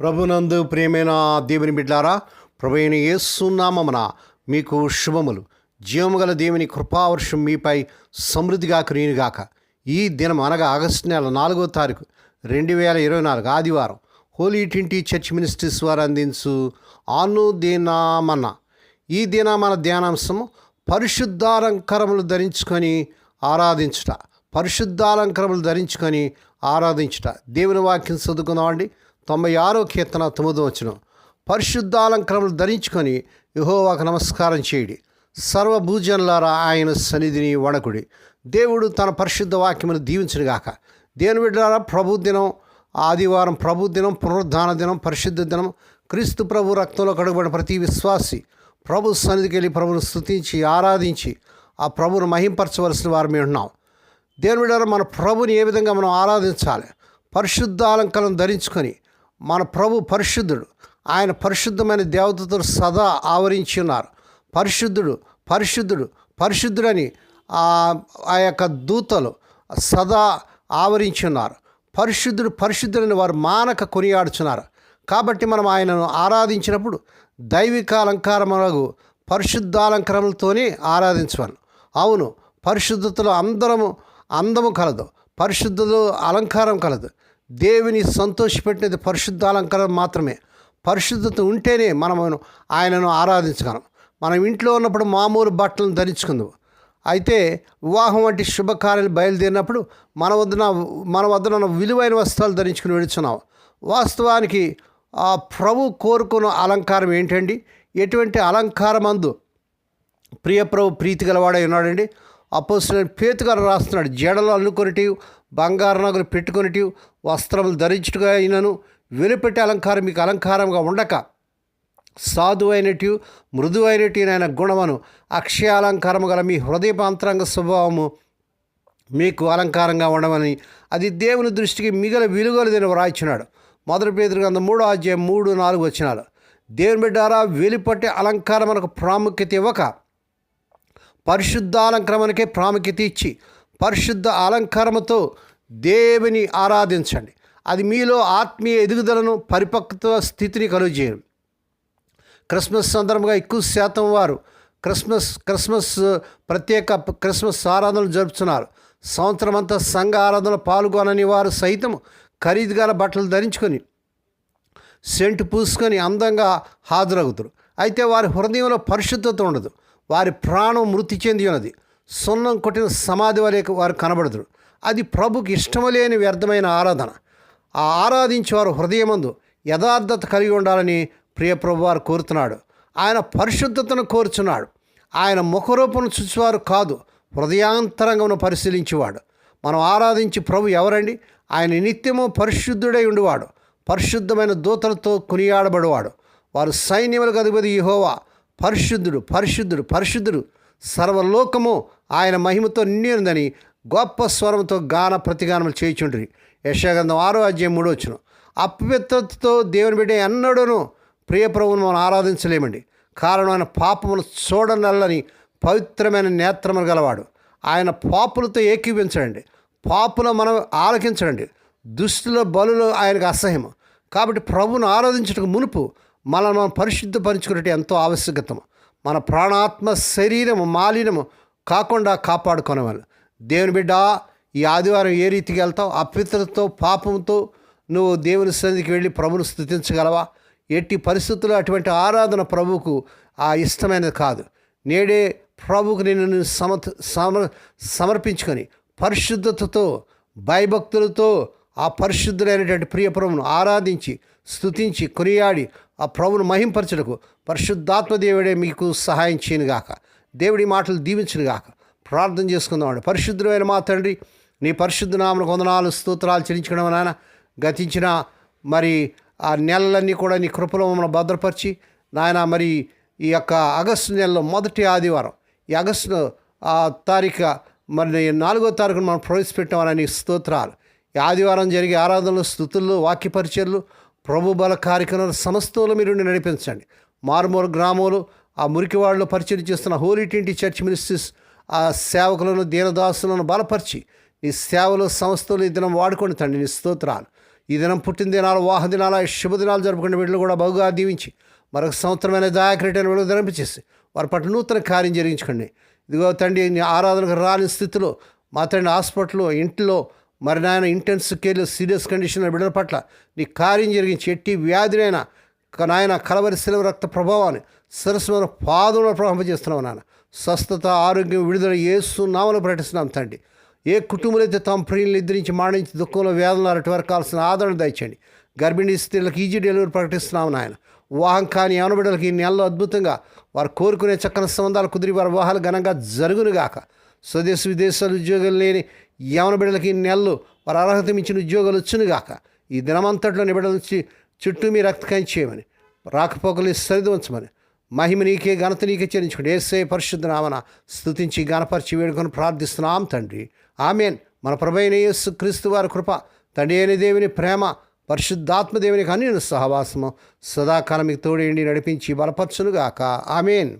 ప్రభునందు ప్రియమైన దేవుని బిడ్లారా ప్రభైన యేసునామమున మీకు శుభములు. జీవముగల దేవుని కృపావర్షం మీపై సమృద్ధిగా కురియునుగాక. ఈ దినం అనగా ఆగస్టు నెల నాలుగో తారీఖు రెండు వేల ఇరవై నాలుగు ఆదివారం హోలీ ట్వంటీ చర్చ్ మినిస్ట్రీస్ వారు అందించు ఆను దీనామన్న ఈ దినామన ధ్యానాంశము పరిశుద్ధాలంకరములు ధరించుకొని ఆరాధించుట. పరిశుద్ధాలంకరములు ధరించుకొని ఆరాధించుట. దేవుని వాక్యం చదువుకుందామండి. తొంభై ఆరో కీర్తన తొమ్మిదో వచ్చిన పరిశుద్ధాలంకరములు ధరించుకొని యహోవాకు నమస్కారం చేయడి. సర్వభూజనులారా ఆయన సన్నిధిని వణకుడి. దేవుడు తన పరిశుద్ధ వాక్యమును దీవించునుగాక. దేవుని బిడ్డారా ప్రభు దినం ఆదివారం ప్రభు దినం పునరుద్ధాన దినం పరిశుద్ధ దినం క్రీస్తు ప్రభు రక్తంలో కడుగుబడిన ప్రతి విశ్వాసి ప్రభు సన్నిధికి వెళ్ళి ప్రభును స్తుతించి ఆరాధించి ఆ ప్రభును మహింపరచవలసిన వారు మేము ఉన్నాం. దేవుని బిడ్డారా మన ప్రభుని ఏ విధంగా మనం ఆరాధించాలి? పరిశుద్ధ అలంకరణ ధరించుకొని మన ప్రభు పరిశుద్ధుడు. ఆయన పరిశుద్ధమైన దేవతతో సదా ఆవరించి ఉన్నారు పరిశుద్ధుడు పరిశుద్ధుడు పరిశుద్ధుడని ఆ యొక్క దూతలు సదా ఆవరించి ఉన్నారు పరిశుద్ధుడు పరిశుద్ధుడని వారు మానక కొనియాడుచున్నారు. కాబట్టి మనం ఆయనను ఆరాధించినప్పుడు దైవిక అలంకారములకు పరిశుద్ధాలంకరములతోనే ఆరాధించవాలి అవును పరిశుద్ధతలో అందరము అందము కలదు. పరిశుద్ధులు అలంకారం కలదు. దేవుని సంతోషపెట్టినది పరిశుద్ధ అలంకారం మాత్రమే. పరిశుద్ధత ఉంటేనే మనము ఆయనను ఆరాధించగలం. మనం ఇంట్లో ఉన్నప్పుడు మామూలు బట్టలను ధరించుకుందాం. అయితే వివాహం వంటి శుభకార్యాలు బయలుదేరినప్పుడు మన వద్దన మన వద్దన ఉన్న విలువైన వస్త్రాలు ధరించుకుని వెళుతున్నాం. వాస్తవానికి ఆ ప్రభు కోరుకున్న అలంకారం ఏంటండి? ఎటువంటి అలంకారం అందు ప్రియ ప్రభు ప్రీతి గలవాడై ఉన్నాడండి. అపోసిన పేతుగారు రాస్తున్నాడు. జడలు అల్లుకొనిటి బంగారు నగలు పెట్టుకొనిటి వస్త్రములు ధరించుటగా అయినను వెలుపెట్టే అలంకారం మీకు అలంకారంగా ఉండక. సాధువైనటి మృదువైనటి నాయన గుణమును. అక్షయ అలంకారము గల మీ హృదయపాంతరంగ స్వభావము మీకు అలంకారంగా ఉండమని అది దేవుని దృష్టికి మిగల విలువలు వ్రాయిచున్నాడు. మొదటి పేదరు గ్రంథం మూడో అధ్యాయం మూడు నాలుగు వచ్చినాడు దేవుని బిడ్డారా వెలుపట్టే అలంకారమునకు ప్రాముఖ్యత ఇవ్వక పరిశుద్ధాలంకరమునకే ప్రాముఖ్యత ఇచ్చి పరిశుద్ధ అలంకారముతో దేవుని ఆరాధించండి. అది మీలో ఆత్మీయ ఎదుగుదలను పరిపక్వత స్థితిని కలుగజేయను. క్రిస్మస్ సందర్భంగా ఎక్కువ శాతం వారు క్రిస్మస్ క్రిస్మస్ ప్రత్యేక క్రిస్మస్ ఆరాధనలు జరుపుతున్నారు. సంవత్సరం అంతా సంఘ ఆరాధనలు పాల్గొనని వారు సైతం ఖరీదుగల బట్టలు ధరించుకొని సెంటు పూసుకొని అందంగా హాజరవుతారు అయితే వారి హృదయంలో పరిశుద్ధత ఉండదు. వారి ప్రాణం మృతి చెంది ఉన్నది. సున్నం కొట్టిన సమాధి వలె వారు కనబడదురు. అది ప్రభుకి ఇష్టమలేని వ్యర్థమైన ఆరాధన. ఆ ఆరాధించే వారు హృదయమందు యథార్థత కలిగి ఉండాలని ప్రియప్రభు వారు కోరుతున్నాడు. ఆయన పరిశుద్ధతను కోరుచున్నాడు. ఆయన ముఖరూపం చూసేవారు కాదు హృదయాంతరంగమును పరిశీలించేవాడు. మనం ఆరాధించి ప్రభు ఎవరండి? ఆయన నిత్యము పరిశుద్ధుడై ఉండేవాడు. పరిశుద్ధమైన దూతలతో కొనియాడబడేవాడు. వారు సైన్యములకు అధిపతి యెహోవా. పరిశుద్ధుడు పరిశుద్ధుడు పరిశుద్ధుడు. సర్వలోకము ఆయన మహిమతో నిండినదని గొప్ప స్వరంతో గాన ప్రతిగానములు చేయుచుండ్రి యశాగంధం ఆరో అధ్యాయం మూడో వచ్చిన అపవిత్రతతో దేవుని బిడ్డ ఎన్నడూను ప్రియప్రభువును మనం ఆరాధించలేమండి. కారణం ఆయన పాపమును చూడనల్లని పవిత్రమైన నేత్రములు గలవాడు. ఆయన పాపులతో ఏకీవించడండి పాపుల మనం ఆలకించడండి. దుస్తుల బలులు ఆయనకు అసహ్యం కాబట్టి ప్రభువును ఆరాధించటకు మునుపు మనల్ని మనం పరిశుద్ధపరచుకున్నట్టు ఎంతో ఆవశ్యకతము. మన ప్రాణాత్మ శరీరము మాలినము కాకుండా కాపాడుకునేవాళ్ళు దేవుని బిడ్డ ఈ ఆదివారం ఏ రీతికి వెళ్తావు? అపవిత్రతతో పాపంతో నువ్వు దేవుని సన్నిధికి వెళ్ళి ప్రభును స్థుతించగలవా? ఎట్టి పరిస్థితుల్లో అటువంటి ఆరాధన ప్రభువుకు ఆ ఇష్టమైనది కాదు. నేడే ప్రభువుకు నేను సమర్ సమర్ సమర్పించుకొని పరిశుద్ధతతో భయభక్తులతో ఆ పరిశుద్ధులైనటువంటి ప్రియ ప్రభువును ఆరాధించి స్తుతించి కొనియాడి ఆ ప్రభును మహింపరచుటకు పరిశుద్ధాత్మ దేవుడే మీకు సహాయం చేయనుగాక. దేవుడి మాటలు దీవించునుగాక. ప్రార్థన చేసుకుందామండి పరిశుద్ధమైన మా తండ్రి నీ పరిశుద్ధ నామను కొందనాలు స్తోత్రాలు చెల్లించడం నాయన. గతించిన మరి ఆ నెలలన్నీ కూడా నీ కృపలో మమ్మల్ని భద్రపరిచి నాయన మరి ఈ యొక్క ఆగస్టు నెలలో మొదటి ఆదివారం ఈ ఆగస్టు ఆ తారీఖు మరి నాలుగో తారీఖున మనం ప్రవేశపెట్టామని స్తోత్రాలు. ఆదివారం జరిగే ఆరాధనలు స్థుతులు వాక్యపరిచర్లు ప్రభుబల ప్రభు బల కార్యక్రమాలు సమస్తలో మీరు నడిపించండి. మారుమూల గ్రామంలో ఆ మురికివాడలో పరిచయం చేస్తున్న హోలీ టింటి చర్చ్ మినిస్ట్రీస్ ఆ సేవకులను దీనదాసులను బలపరిచి నీ సేవలు సంస్థలు ఈ దినం వాడుకొని తండ్రి నీ స్తోత్రాలు. ఈ దినం పుట్టిన దినాలు వాహ దినాల శుభదినాలు జరుపుకునే బిడ్డలు కూడా బహుగా దీవించి మరొక సంవత్సరమైన దాయకరేటైన విడుదల ధరింపచేసి వారి పట్ల నూతన కార్యం జరిగించుకోండి. ఇదిగో తండ్రి నీ ఆరాధనకు రాని స్థితిలో మా తండ్రి హాస్పిటల్లో ఇంట్లో మరి నాయన ఇంటెన్స్ కేర్లు సీరియస్ కండిషన్ బిడ్డల పట్ల నీ కార్యం జరిగించి ఎట్టి వ్యాధినైనా నాయన కలవరి శిలవ రక్త ప్రభావాన్ని సరస్వర పాదంలో ప్రవహింపజేస్తున్నావు నాన్న స్వస్థత ఆరోగ్యం విడుదల ఏసు నామలు ప్రకటిస్తున్నాం తండ్రి. ఏ కుటుంబాలైతే తమ ప్రియులు నిద్రించి మాడించి దుఃఖంలో వేదనలు అటు వరకు కావాల్సిన ఆదరణ దయచండి గర్భిణీ స్త్రీలకు ఈజీ డెలివరీ ప్రకటిస్తున్నాము నాయన. వివాహం కాని యవనబిడ్డలకి ఈ నెలలో అద్భుతంగా వారు కోరుకునే చక్కని సంబంధాలు కుదిరి వారి వివాహాలు ఘనంగా జరుగునుగాక స్వదేశ విదేశాలు ఉద్యోగాలు లేని యవన బిడ్డలకి నెలలు వారు అర్హత మించిన ఉద్యోగాలు వచ్చునుగాక. ఈ దినమంతట్లో నిబిడల నుంచి చుట్టూ మీ రక్తకాయం చేయమని రాకపోకలు సరిదించమని మహిమ నీకే ఘనత నీకే చెల్లించుకోండి ఏసే పరిశుద్ధ నామన స్థుతించి గణపరిచి వేడుకొని ప్రార్థిస్తున్నాం తండ్రి. ఆమెన్. మన ప్రభైన యేసు క్రీస్తు వారి కృప తండ్రి అయిన దేవుని ప్రేమ పరిశుద్ధాత్మదేవునికి అన్ని సహవాసము సదాకాలం మీకు తోడేండి నడిపించి బలపరచునుగాక. ఆమెన్.